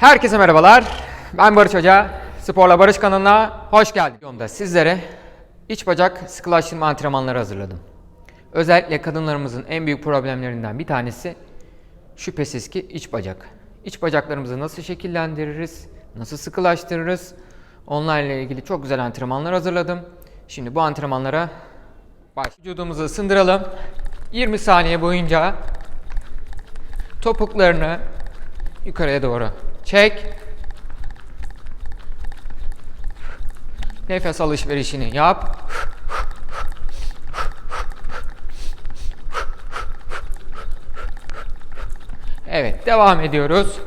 Herkese merhabalar. Ben Barış Hoca. Sporla Barış kanalına hoş geldiniz. Sizlere iç bacak sıkılaştırma antrenmanları hazırladım. Özellikle kadınlarımızın en büyük problemlerinden bir tanesi şüphesiz ki iç bacak. İç bacaklarımızı nasıl şekillendiririz, nasıl sıkılaştırırız? Onlarla ilgili çok güzel antrenmanlar hazırladım. Şimdi bu antrenmanlara baş. Vücudumuzu ısındıralım. 20 saniye boyunca topuklarını yukarıya doğru çek. Nefes alışverişini yap. Evet, devam ediyoruz.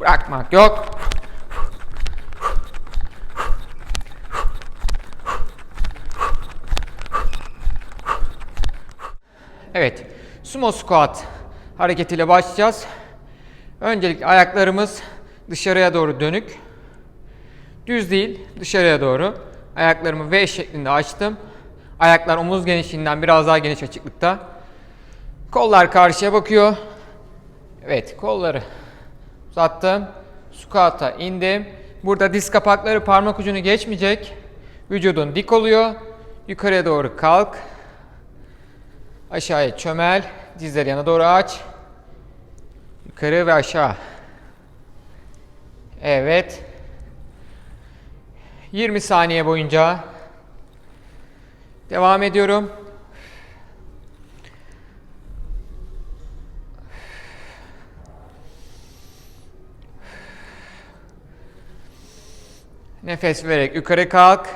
Bırakmak yok. Evet, sumo squat hareketiyle başlayacağız. Öncelikle ayaklarımız dışarıya doğru dönük. Düz değil, dışarıya doğru. Ayaklarımı V şeklinde açtım. Ayaklar omuz genişliğinden biraz daha geniş açıklıkta. Kollar karşıya bakıyor. Evet, kolları uzattım. Squat'a indim. Burada diz kapakları parmak ucunu geçmeyecek. Vücudun dik oluyor. Yukarıya doğru kalk. Aşağıya çömel. Dizleri yana doğru aç. Yukarı ve aşağı. Evet. 20 saniye boyunca devam ediyorum. Nefes vererek yukarı kalk.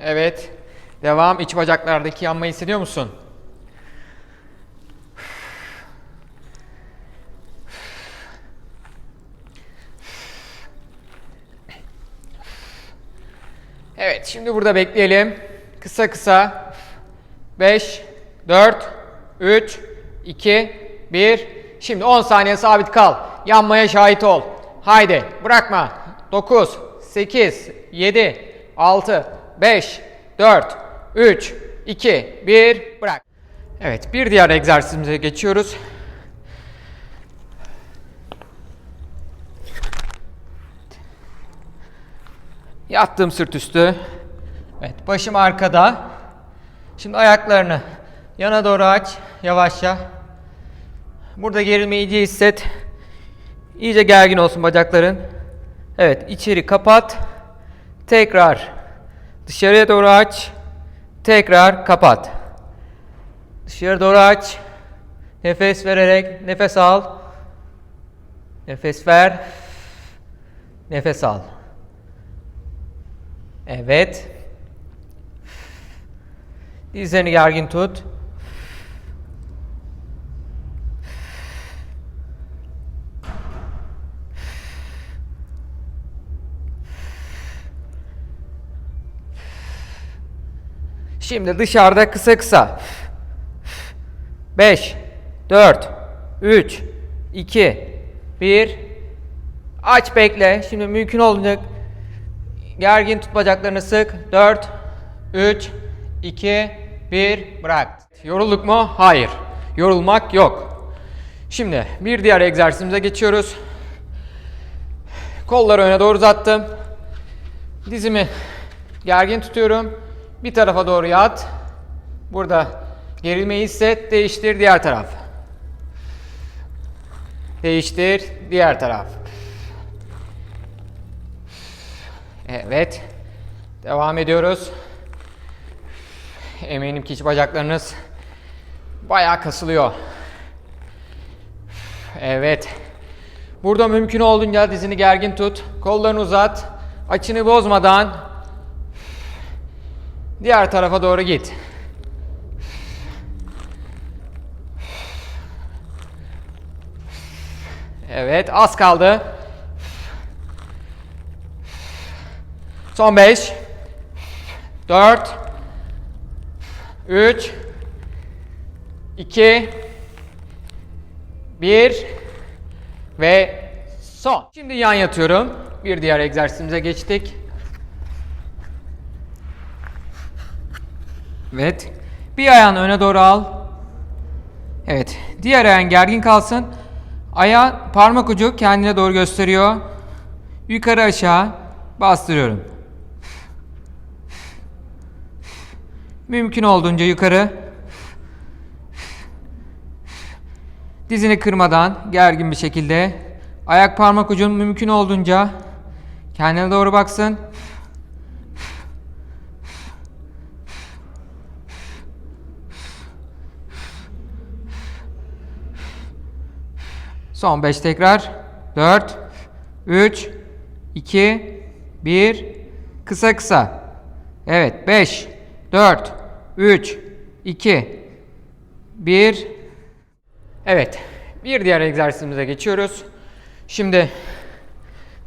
Evet. Devam. İç bacaklardaki yanmayı hissediyor musun? Evet, şimdi burada bekleyelim. Kısa kısa. 5, 4, 3, 2, 1. Şimdi 10 saniye sabit kal. Yanmaya şahit ol. Haydi bırakma. 9, 8, 7, 6, 5, 4, 3, 2, 1. Bırak. Evet, bir diğer egzersizimize geçiyoruz. Yattım sırt üstü. Evet, başım arkada. Şimdi ayaklarını yana doğru aç, yavaşça. Burada gerilmeyi iyice hisset. İyice gergin olsun bacakların. Evet, içeri kapat. Tekrar dışarıya doğru aç. Tekrar kapat. Dışarı doğru aç. Nefes vererek nefes al. Nefes ver. Nefes al. Evet. Dizlerini gergin tut. Şimdi dışarıda kısa kısa. 5 4 3 2 1 Aç bekle. Şimdi mümkün olduğunca Gergin tut bacaklarını sık. 4, 3, 2, 1. Bırak. Yorulduk mu? Hayır. Yorulmak yok. Şimdi bir diğer egzersizimize geçiyoruz. Kolları öne doğru uzattım. Dizimi gergin tutuyorum. Bir tarafa doğru yat. Burada gerilmeyi hisset. Değiştir diğer taraf. Değiştir diğer taraf. Evet. Devam ediyoruz. Eminim ki bacaklarınız bayağı kasılıyor. Evet. Burada mümkün olduğunca dizini gergin tut. Kollarını uzat. Açını bozmadan diğer tarafa doğru git. Evet, az kaldı. Son 5 4 3 2 1 ve son. Şimdi yan yatıyorum. Bir diğer egzersizimize geçtik. Evet. Bir ayağını öne doğru al. Evet. Diğer ayağın gergin kalsın. Ayağın parmak ucu kendine doğru gösteriyor. Yukarı aşağı bastırıyorum. Mümkün olduğunca yukarı. Dizini kırmadan gergin bir şekilde ayak parmak ucun mümkün olduğunca kendine doğru baksın. Son 5 tekrar. 4 3 2 1 Kısa kısa. Evet 5 4 3 2 1 Evet. Bir diğer egzersizimize geçiyoruz. Şimdi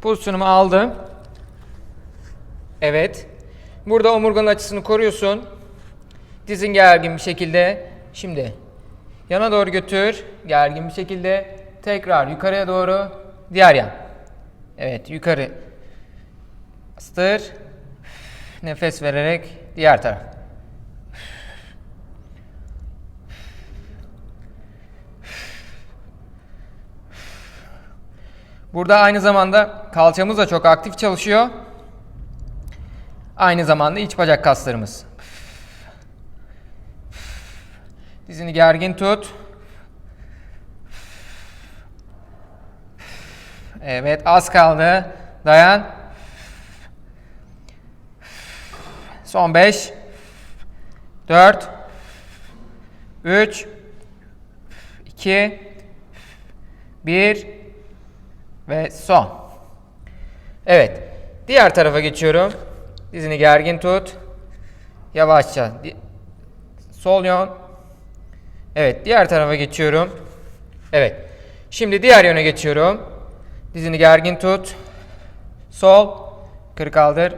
pozisyonumu aldım. Evet. Burada omurganın açısını koruyorsun. Dizin gergin bir şekilde. Şimdi yana doğru götür. Gergin bir şekilde. Tekrar yukarıya doğru. Diğer yan. Evet yukarı. Bastır. Nefes vererek diğer taraf. Burada aynı zamanda kalçamız da çok aktif çalışıyor. Aynı zamanda iç bacak kaslarımız. Dizini gergin tut. Evet az kaldı. Dayan. Son 5 4 3 2 1 ve son. Evet. Diğer tarafa geçiyorum. Dizini gergin tut. Yavaşça. Sol yön. Evet. Diğer tarafa geçiyorum. Evet. Şimdi diğer yöne geçiyorum. Dizini gergin tut. Sol. Kır kaldır.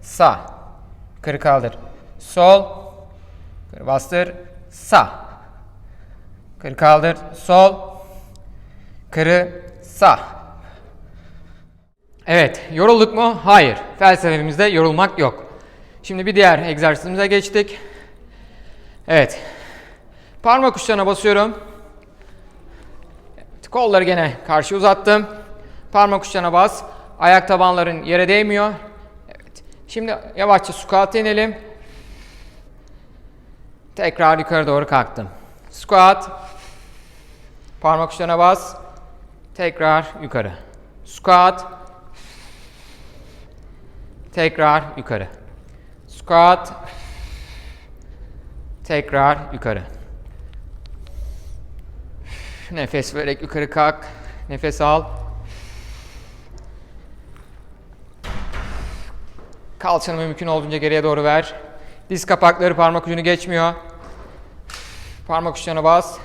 Sağ. Kır kaldır. Sol. Kır bastır. Sağ. Kır kaldır. Sol. Kırı. Sağ. Evet, yorulduk mu? Hayır. Felsefemizde yorulmak yok. Şimdi bir diğer egzersizimize geçtik. Evet. Parmak uçlarına basıyorum. Evet, kolları gene karşı uzattım. Parmak uçlarına bas. Ayak tabanların yere değmiyor. Şimdi yavaşça squat'a inelim. Tekrar yukarı doğru kalktım. Squat. Parmak uçlarına bas. Tekrar yukarı. Squat. Tekrar yukarı. Squat. Tekrar yukarı. Nefes vererek yukarı kalk. Nefes al. Kalçanı mümkün olduğunca geriye doğru ver. Diz kapakları parmak ucunu geçmiyor. Parmak uçlarına bas.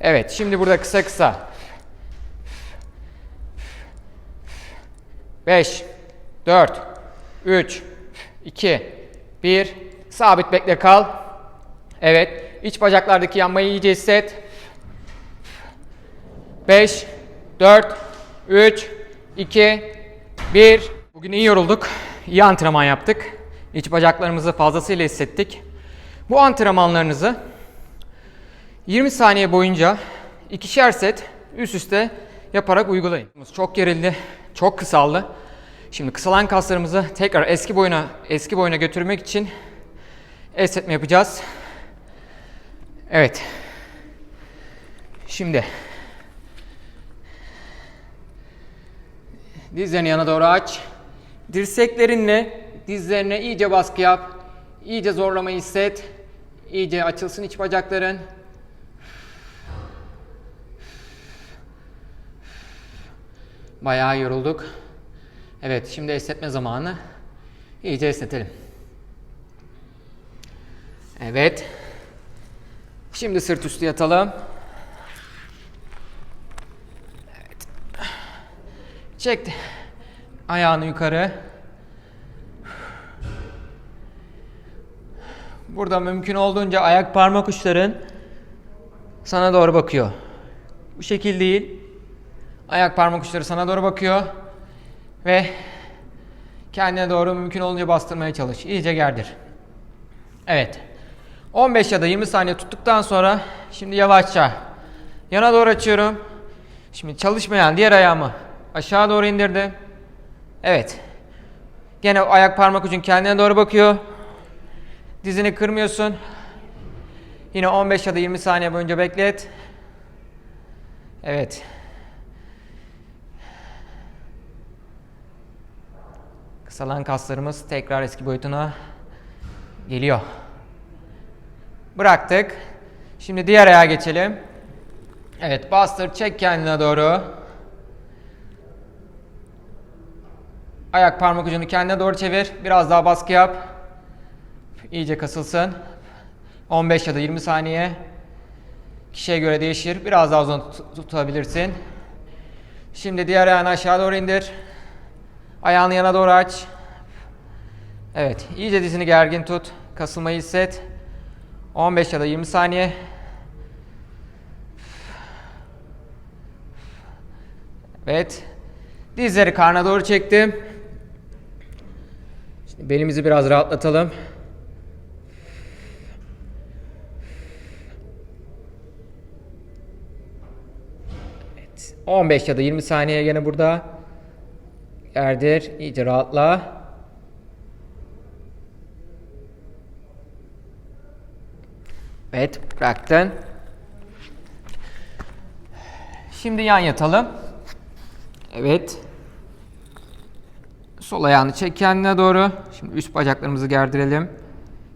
Evet, şimdi burada kısa kısa. 5 4 3 2 1 Sabit bekle kal. Evet. iç bacaklardaki yanmayı iyice hisset. 5 4 3 2 1 Bugün iyi yorulduk. İyi antrenman yaptık. İç bacaklarımızı fazlasıyla hissettik. Bu antrenmanlarınızı 20 saniye boyunca ikişer set üst üste yaparak uygulayın. Çok gerildi, çok kısaldı. Şimdi kısalan kaslarımızı tekrar eski boyuna eski boyuna götürmek için esnetme yapacağız. Evet. Şimdi dizlerini yana doğru aç. Dirseklerinle dizlerine iyice baskı yap. İyice zorlamayı hisset. İyice açılsın iç bacakların. Bayağı yorulduk. Evet, şimdi esnetme zamanı. İyice esnetelim. Evet. Şimdi sırt üstü yatalım. Evet. Çek ayağını yukarı. Burada mümkün olduğunca ayak parmak uçların sana doğru bakıyor. Bu şekil değil. Ayak parmak uçları sana doğru bakıyor. Ve kendine doğru mümkün olunca bastırmaya çalış. İyice gerdir. Evet. 15 ya da 20 saniye tuttuktan sonra şimdi yavaşça yana doğru açıyorum. Şimdi çalışmayan diğer ayağımı aşağı doğru indirdim. Evet. Gene ayak parmak ucun kendine doğru bakıyor. Dizini kırmıyorsun. Yine 15 ya da 20 saniye boyunca beklet. Evet. Kısalan kaslarımız tekrar eski boyutuna geliyor. Bıraktık. Şimdi diğer ayağa geçelim. Evet, bastır, çek kendine doğru. Ayak parmak ucunu kendine doğru çevir. Biraz daha baskı yap. İyice kasılsın. 15 ya da 20 saniye. Kişiye göre değişir. Biraz daha uzun tut- tutabilirsin. Şimdi diğer ayağını aşağı doğru indir. Ayağını yana doğru aç. Evet, iyice dizini gergin tut. Kasılmayı hisset. 15 ya da 20 saniye. Evet. Dizleri karna doğru çektim. Şimdi belimizi biraz rahatlatalım. Evet. 15 ya da 20 saniye gene burada. Gerdir. iyice rahatla. Evet, bıraktın. Şimdi yan yatalım. Evet. Sol ayağını çek kendine doğru. Şimdi üst bacaklarımızı gerdirelim.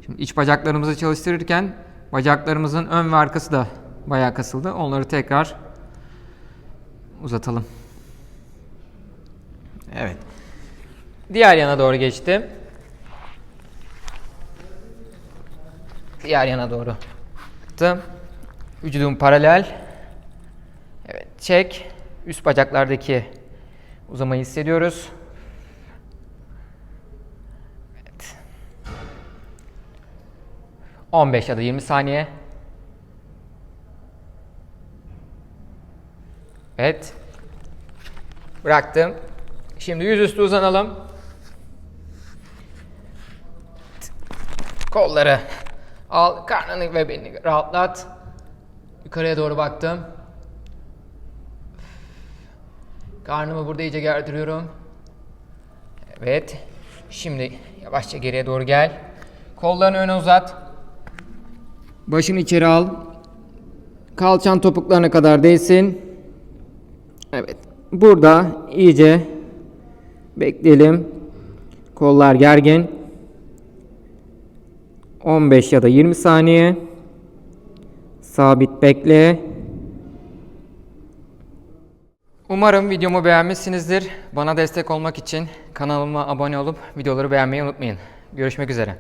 Şimdi iç bacaklarımızı çalıştırırken bacaklarımızın ön ve arkası da bayağı kasıldı. Onları tekrar uzatalım. Evet. Diğer yana doğru geçtim. Diğer yana doğru. Attım. Vücudum paralel. Evet, çek. Üst bacaklardaki uzamayı hissediyoruz. 15 ya da 20 saniye. Evet. Bıraktım. Şimdi yüzüstü uzanalım. Kolları al, karnını ve belini rahatlat. Yukarıya doğru baktım. Karnımı burada iyice gerdiriyorum. Evet. Şimdi yavaşça geriye doğru gel. Kollarını öne uzat. Başını içeri al. Kalçan topuklarına kadar değsin. Evet. Burada iyice bekleyelim. Kollar gergin. 15 ya da 20 saniye. Sabit bekle. Umarım videomu beğenmişsinizdir. Bana destek olmak için kanalıma abone olup videoları beğenmeyi unutmayın. Görüşmek üzere.